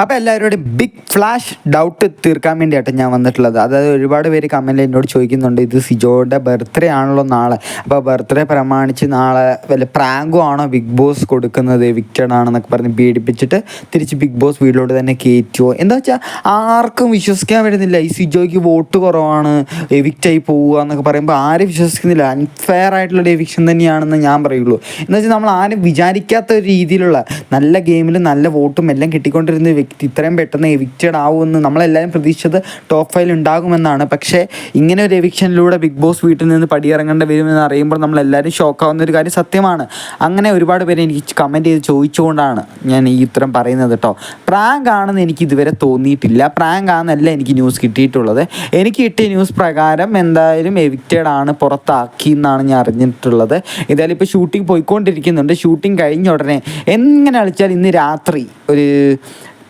അപ്പോൾ എല്ലാവരോടും big flash doubt തീർക്കാൻ വേണ്ടിയിട്ട് ഞാൻ വന്നിട്ടുള്ളത്. അതായത് ഒരുപാട് പേര് കമന്റിൽ എന്നോട് ചോദിക്കുന്നുണ്ട് ഇത് സിജോയുടെ ബർത്ത്ഡേ ആണല്ലോ നാളെ. അപ്പോൾ ബർത്ത്ഡേ പ്രമാണിച്ച് നാളെ വല്ല പ്രാങ്കോ ആണോ ബിഗ് ബോസ് കൊടുക്കുന്നത് വിക്റ്റഡ് ആണെന്നൊക്കെ പറഞ്ഞ് പീഡിപ്പിച്ചിട്ട് തിരിച്ച് ബിഗ് ബോസ് വീട്ടിലോട്ട് തന്നെ കയറ്റുമോ എന്താ വെച്ചാൽ ആർക്കും വിശ്വസിക്കാൻ വരുന്നില്ല ഈ സിജോയ്ക്ക് വോട്ട് കുറവാണ് എവിക്റ്റായി പോവുക എന്നൊക്കെ പറയുമ്പോൾ ആരും വിശ്വസിക്കുന്നില്ല. അൺഫെയർ ആയിട്ടുള്ള എവിക്ഷൻ തന്നെയാണെന്ന് ഞാൻ പറയുള്ളൂ. എന്ന് വെച്ചാൽ നമ്മൾ ആരും വിചാരിക്കാത്ത ഒരു രീതിയിലുള്ള നല്ല ഗെയിമിൽ നല്ല വോട്ടും എല്ലാം കിട്ടിക്കൊണ്ടിരുന്ന വ്യക്തി ഇത്രയും പെട്ടെന്ന് എവിക്റ്റഡ് ആവുമെന്ന് നമ്മളെല്ലാവരും പ്രതീക്ഷിച്ചത് ടോപ്പ് ഫൈവ് ഉണ്ടാകുമെന്നാണ്. പക്ഷേ ഇങ്ങനെ ഒരു എവിക്ഷനിലൂടെ ബിഗ് ബോസ് വീട്ടിൽ നിന്ന് പടിയിറങ്ങേണ്ടി വരുമെന്ന് അറിയുമ്പോൾ നമ്മളെല്ലാവരും ഷോക്കാവുന്ന ഒരു കാര്യം സത്യമാണ്. അങ്ങനെ ഒരുപാട് പേര് എനിക്ക് കമന്റ് ചെയ്ത് ചോദിച്ചുകൊണ്ടാണ് ഞാൻ ഈ ഉത്തരം പറയുന്നത് കേട്ടോ പ്രാങ്ക് ആണെന്ന് എനിക്ക് ഇതുവരെ തോന്നിയിട്ടില്ല. പ്രാങ്ക് ആണെന്നല്ല എനിക്ക് ന്യൂസ് കിട്ടിയിട്ടുള്ളത്. എനിക്ക് കിട്ടിയ ന്യൂസ് പ്രകാരം എന്തായാലും എവിക്റ്റഡ് ആണ് പുറത്താക്കി എന്നാണ് ഞാൻ അറിഞ്ഞിട്ടുള്ളത്. എന്തായാലും ഇപ്പോൾ ഷൂട്ടിംഗ് പോയിക്കൊണ്ടിരിക്കുന്നുണ്ട്. ഷൂട്ടിംഗ് കഴിഞ്ഞ ഉടനെ എങ്ങനെ കളിച്ചാൽ ഇന്ന് രാത്രി ഒരു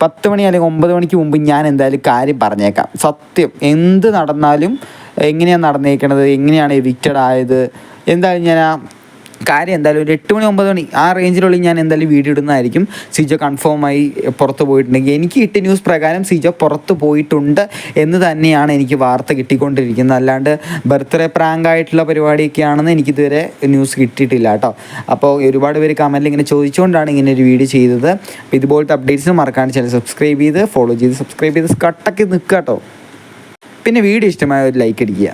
പത്ത് മണി അല്ലെങ്കിൽ ഒമ്പത് മണിക്ക് മുമ്പ് ഞാൻ എന്തായാലും കാര്യം പറഞ്ഞേക്കാം. സത്യം. എന്ത് നടന്നാലും എങ്ങനെയാണ് നടന്നേക്കണത്? എങ്ങനെയാണ് എവിക്റ്റഡ് ആയത്? എന്തായാലും ഞാൻ ആ കാര്യം എന്തായാലും ഒരു എട്ട് മണി ഒമ്പത് മണി ആ റേഞ്ചിലുള്ളിൽ ഞാൻ എന്തായാലും വീഡിയോ ഇടുന്നതായിരിക്കും. സിജ കൺഫേം ആയി പുറത്ത് പോയിട്ടുണ്ടെങ്കിൽ എനിക്ക് കിട്ടിയ ന്യൂസ് പ്രകാരം സിജ പുറത്ത് പോയിട്ടുണ്ട് എന്ന് തന്നെയാണ് എനിക്ക് വാർത്ത കിട്ടിക്കൊണ്ടിരിക്കുന്നത്. അല്ലാണ്ട് ബർത്ത്ഡേ പ്രാങ്ക് ആയിട്ടുള്ള പരിപാടിയൊക്കെയാണെന്ന് എനിക്കിതുവരെ ന്യൂസ് കിട്ടിയിട്ടില്ല കേട്ടോ. അപ്പോൾ ഒരുപാട് പേര് കമന്റിൽ ഇങ്ങനെ ചോദിച്ചുകൊണ്ടാണ് ഇങ്ങനെ ഒരു വീഡിയോ ചെയ്തത്. അപ്പോൾ ഇതുപോലത്തെ അപ്ഡേറ്റ്സിന് മറക്കാണ്ട് ചാനൽ സബ്സ്ക്രൈബ് ചെയ്ത് ഫോളോ ചെയ്ത് സബ്സ്ക്രൈബ് ചെയ്ത് കട്ടൊക്കെ നിൽക്കുക കേട്ടോ. പിന്നെ വീഡിയോ ഇഷ്ടമായ ഒരു ലൈക്ക് അടിക്കുക.